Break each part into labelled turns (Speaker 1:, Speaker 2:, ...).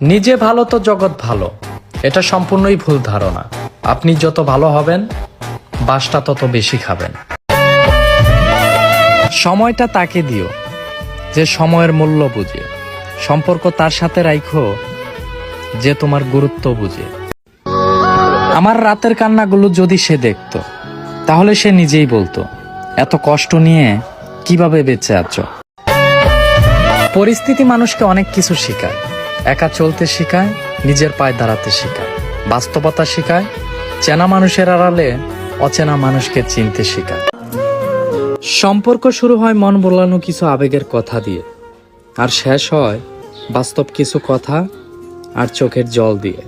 Speaker 1: নিজে ভালো তো জগৎ ভালো। এটা সম্পূর্ণই ভুল ধারণা। আপনি যত ভালো হবেন, বাসটা তত বেশি খাবেন। সময়টা তাকে দিও। যে সময়ের মূল্য বুঝে। সম্পর্ক তার সাথে রাইখো, যে তোমার গুরুত্ব বুঝে। আমার রাতের কান্নাগুলো যদি সে দেখতো, তাহলে সে নিজেই বলতো, এত কষ্ট নিয়ে কীভাবে বেঁচে আছো? পরিস্থিতি মানুষকে অনেক কিছু শেখায়। একা চলতে শেখায়, নিজের পায়ে দাঁড়াতে শেখায়। বাস্তবতা শেখায়, চেনা মানুষের আড়ালে অচেনা মানুষকে চিনতে শেখায়। সম্পর্ক শুরু হয় মন বলানো কিছু আবেগের কথা দিয়ে, আর শেষ হয় বাস্তব কিছু কথা আর চোখের জল দিয়ে।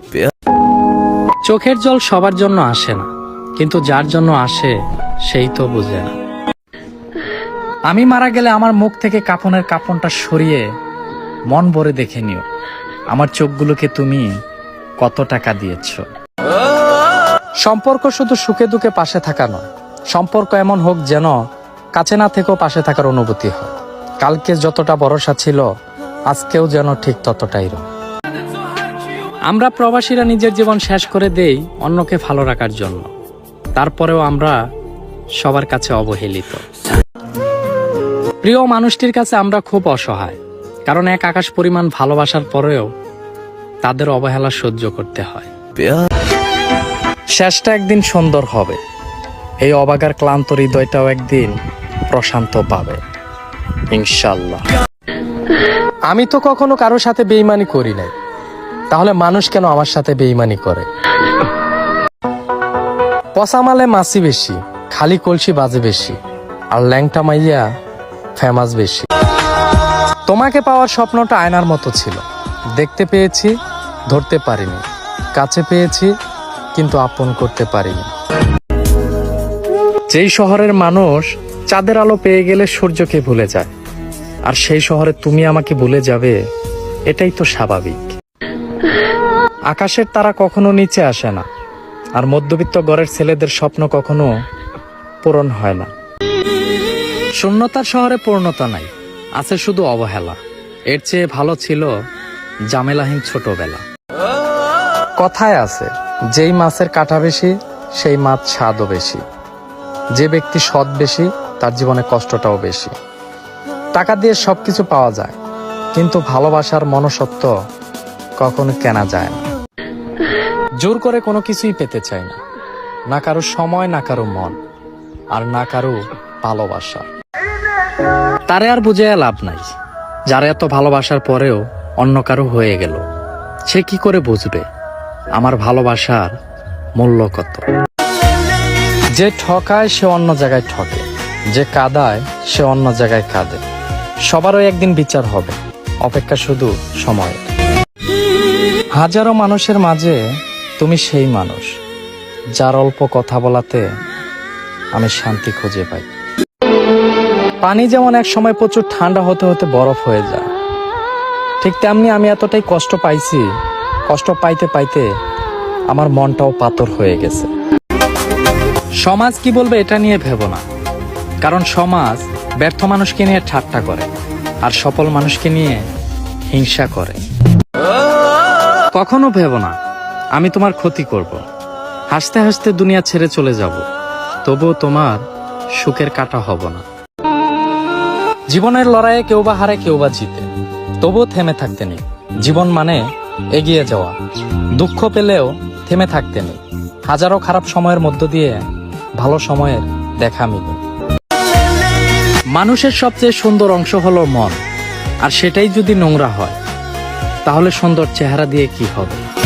Speaker 1: চোখের জল সবার জন্য আসে না, কিন্তু যার জন্য আসে সেই তো বুঝে না। আমি মারা গেলে আমার মুখ থেকে কাপনের কাপনটা সরিয়ে মন ভরে দেখে নিও। আমার চোখগুলোকে তুমি কত টাকা দিয়েছ? সম্পর্ক শুধু সুখে দুঃখে পাশে থাকা নয়। সম্পর্ক এমন হোক যেন কাছে না থেকেও পাশে থাকার অনুভূতি হয়। কালকে যতটা ভরসা ছিল, আজকেও যেন ঠিক ততটাই রয় আমরা প্রবাসীরা নিজের জীবন শেষ করে দেই অন্যকে ভালো রাখার জন্য। তারপরেও আমরা সবার কাছে অবহেলিত। প্রিয় মানুষটির কাছে আমরা খুব অসহায়, কারণ এক আকাশ পরিমাণ ভালোবাসার পরেও তাদের অবহেলা সহ্য করতে হয়। শেষটা একদিন সুন্দর হবে। এই অবাগার ক্লান্ত হৃদয়টাও একদিন প্রশান্ত পাবে। ইনশাল্লাহ আমি তো কখনো কারোর সাথে বেইমানি করি নাই। তাহলে মানুষ কেন আমার সাথে বেইমানি করে? পসামালে মাসি বেশি খালি কলসি বাজে বেশি আর ল্যাংটা মাইয়া ফেমাস বেশি। তোমাকে পাওয়ার স্বপ্নটা আয়নার মতো ছিল। দেখতে পেয়েছি, ধরতে পারিনি। কাছে পেয়েছি, কিন্তু আপন করতে পারিনি। যেই শহরের মানুষ চাঁদের আলো পেয়ে গেলে সূর্যকে ভুলে যায়, আর সেই শহরে তুমি আমাকে ভুলে যাবে, এটাই তো স্বাভাবিক। আকাশের তারা কখনো নিচে আসে না, আর মধ্যবিত্ত ঘরের ছেলেদের স্বপ্ন কখনো পূরণ হয় না। শূন্যতার শহরে পূর্ণতা নাই, আছে শুধু অবহেলা। এর চেয়ে ভালো ছিল জামেলাহীন ছোটবেলা। কথায় আছে, যেই মাছের কাটা বেশি, সেই মাছ স্বাদও বেশি। যে ব্যক্তি সৎ বেশি, তার জীবনে কষ্টটাও বেশি। টাকা দিয়ে সবকিছু পাওয়া যায়, কিন্তু ভালোবাসার মনসত্ব কখনো কেনা যায় না। জোর করে কোনো কিছুই পেতে চাই না। না কারও সময়, না কারও মন, আর না কারও ভালোবাসা। তারে আর বুঝে লাভ নাই। যারা এত ভালোবাসার পরেও অন্য কারও হয়ে গেল। সে কি করে বুঝবে? আমার ভালোবাসার মূল্য কত? যে ঠকায় সে অন্য জায়গায় ঠকে, যে কাদায় সে অন্য জায়গায় কাঁদে। সবারও একদিন বিচার হবে, অপেক্ষা শুধু সময় হাজারো মানুষের মাঝে তুমি সেই মানুষ, যার অল্প কথা বলাতে আমি শান্তি খুঁজে পাই। পানি যেমন এক সময় প্রচুর ঠান্ডা হতে হতে বরফ হয়ে যায় ঠিক তেমনি আমি এতটাই কষ্ট পাইছি, কষ্ট পাইতে পাইতে আমার মনটাও পাথর হয়ে গেছে। সমাজ কি বলবে এটা নিয়ে ভেবো না। কারণ সমাজ ব্যর্থ মানুষকে নিয়ে ঠাট্টা করে, আর সফল মানুষকে নিয়ে হিংসা করে। কখনো ভেবো না, আমি তোমার ক্ষতি করব। হাসতে হাসতে দুনিয়া ছেড়ে চলে যাব, তবুও তোমার সুখের কাটা হব না। জীবনের লড়াইয়ে কেউ বা হারে, কেউ বা জিতে। তবুও থেমে থাকতে নেই। জীবন মানে এগিয়ে যাওয়া। দুঃখ পেলেও থেমে থাকতে নেই। হাজারো খারাপ সময়ের মধ্য দিয়ে ভালো সময়ের দেখা মিলে। মানুষের সবচেয়ে সুন্দর অংশ হলো মন। আর সেটাই যদি নোংরা হয়, তাহলে সুন্দর চেহারা দিয়ে কি হবে?